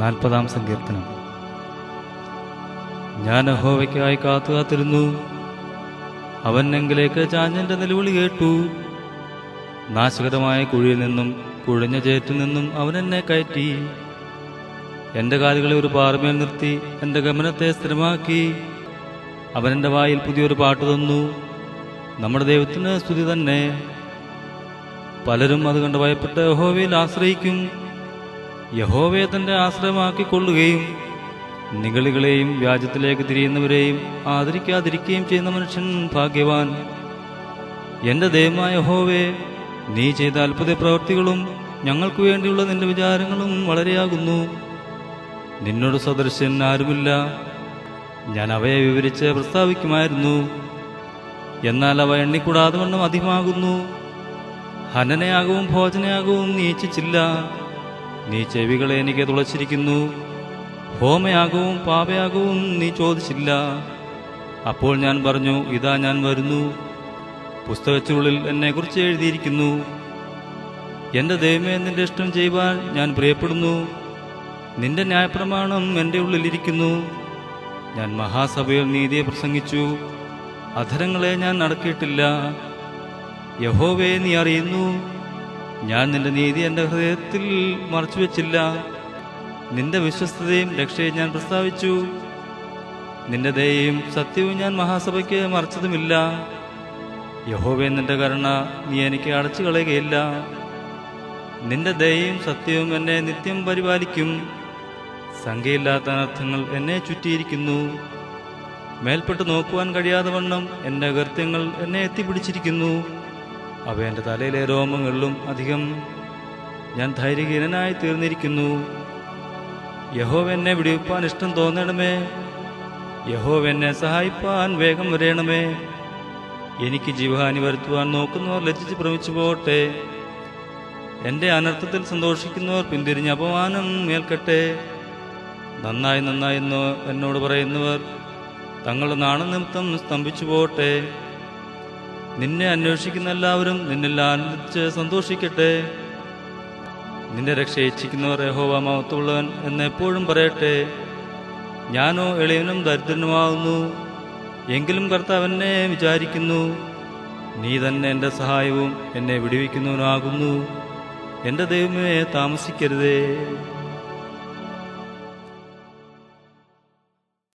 നാൽപ്പതാം സങ്കീർത്തനം. ഞാൻ അഹോവയ്ക്കായി കാത്തു കാത്തിരുന്നു. അവൻ എങ്കിലേക്ക് ചാഞ്ഞന്റെ നിലവിളി കേട്ടു. നാശകരമായ കുഴിയിൽ നിന്നും കുഴഞ്ഞ ചേറ്റിൽ നിന്നും അവൻ എന്നെ കയറ്റി. എന്റെ കാലുകളെ ഒരു പാറമേൽ നിർത്തി എന്റെ ഗമനത്തെ സ്ഥിരമാക്കി. അവൻ വായിൽ പുതിയൊരു പാട്ട് തന്നു. നമ്മുടെ ദൈവത്തിന് സ്തുതി തന്നെ. പലരും അത് കണ്ട് ഭയപ്പെട്ട് യഹോവയിൽ ആശ്രയിക്കും. യഹോവയെ തന്റെ ആശ്രയമാക്കിക്കൊള്ളുകയും നിഗളികളെയും വ്യാജത്തിലേക്ക് തിരിയുന്നവരെയും ആദരിക്കാതിരിക്കുകയും ചെയ്യുന്ന മനുഷ്യൻ ഭാഗ്യവാൻ. എന്റെ ദൈവമായ യഹോവേ നീ ചെയ്ത അത്ഭുത പ്രവൃത്തികളും ഞങ്ങൾക്ക് വേണ്ടിയുള്ള നിന്റെ വിചാരങ്ങളും വളരെയാകുന്നു. നിന്നോട് സദൃശ്യൻ ആരുമില്ല. ഞാൻ അവയെ വിവരിച്ച് പ്രസ്താവിക്കുമായിരുന്നു. എന്നാൽ അവ എണ്ണിക്കൂടാതെ വണ്ണം അധികമാകുന്നു. ഹനനയാകവും ഭോജനയാകവും നീ ഇച്ഛിച്ചില്ല നീ ചെവികളെ എനിക്ക് തുളച്ചിരിക്കുന്നു. ഹോമയാകവും പാപയാകവും നീ ചോദിച്ചില്ല. അപ്പോൾ ഞാൻ പറഞ്ഞു ഇതാ ഞാൻ വരുന്നു. പുസ്തകച്ചുള്ളിൽ എന്നെക്കുറിച്ച് എഴുതിയിരിക്കുന്നു. എന്റെ ദൈവമേ നിന്റെ ഇഷ്ടം ചെയ്യുവാൻ ഞാൻ പ്രിയപ്പെടുന്നു. നിന്റെ ന്യായപ്രമാണം എന്റെ ഉള്ളിലിരിക്കുന്നു. ഞാൻ മഹാസഭയിൽ നീതിയെ പ്രസംഗിച്ചു. അധരങ്ങളെ ഞാൻ നടക്കിയിട്ടില്ല. യഹോവേ നീ അറിയുന്നു. ഞാൻ നിന്റെ നീതി എന്റെ ഹൃദയത്തിൽ മറച്ചു വെച്ചില്ല. നിന്റെ വിശ്വസ്തതയും രക്ഷയും ഞാൻ പ്രസ്താവിച്ചു. നിന്റെ ദയയും സത്യവും ഞാൻ മഹാസഭയ്ക്ക് മറച്ചതുമില്ല. യഹോവേ നിന്റെ കരുണ നീ എനിക്ക് അടച്ചു കളയുകയില്ല. നിന്റെ ദയയും സത്യവും എന്നെ നിത്യം പരിപാലിക്കും. സംഖ്യയില്ലാത്ത അനർത്ഥങ്ങൾ എന്നെ ചുറ്റിയിരിക്കുന്നു. മേൽപ്പെട്ട് നോക്കുവാൻ കഴിയാതെ വണ്ണം എന്റെ അകൃത്യങ്ങൾ എന്നെ എത്തിപ്പിടിച്ചിരിക്കുന്നു. അവ എന്റെ തലയിലെ രോമങ്ങളിലും അധികം ഞാൻ ധൈര്യഹീനനായി തീർന്നിരിക്കുന്നു. യഹോവ എന്നെ വിടിവിപ്പാൻ ഇഷ്ടം തോന്നണമേ. യഹോവ എന്നെ സഹായിപ്പാൻ വേഗം വരയണമേ എനിക്ക് ജീവഹാനി വരുത്തുവാൻ നോക്കുന്നവർ ലജ്ജിച്ച് ഭ്രമിച്ചു പോകട്ടെ എന്റെ അനർത്ഥത്തിൽ സന്തോഷിക്കുന്നവർ പിന്തിരിഞ്ഞ് അപമാനം മേൽക്കട്ടെ നന്നായി നന്നായി എന്നോ എന്നോട് പറയുന്നവർ തങ്ങളുടെ നാണനിമിത്തം സ്തംഭിച്ചു പോകട്ടെ നിന്നെ അന്വേഷിക്കുന്ന എല്ലാവരും നിന്നിൽ ആനന്ദിച്ച് സന്തോഷിക്കട്ടെ. നിന്റെ രക്ഷ ഇച്ഛിക്കുന്നവർ യഹോവ എന്ന് എപ്പോഴും പറയട്ടെ. ഞാനോ എളിയനും ദരിദ്രനുമാകുന്നു. എങ്കിലും കർത്താവെന്നെ വിചാരിക്കുന്നു. നീ തന്നെ എന്റെ സഹായവും എന്നെ വിടുവിക്കുന്നവനാകുന്നു. എന്റെ ദൈവമേ താമസിക്കരുതേ.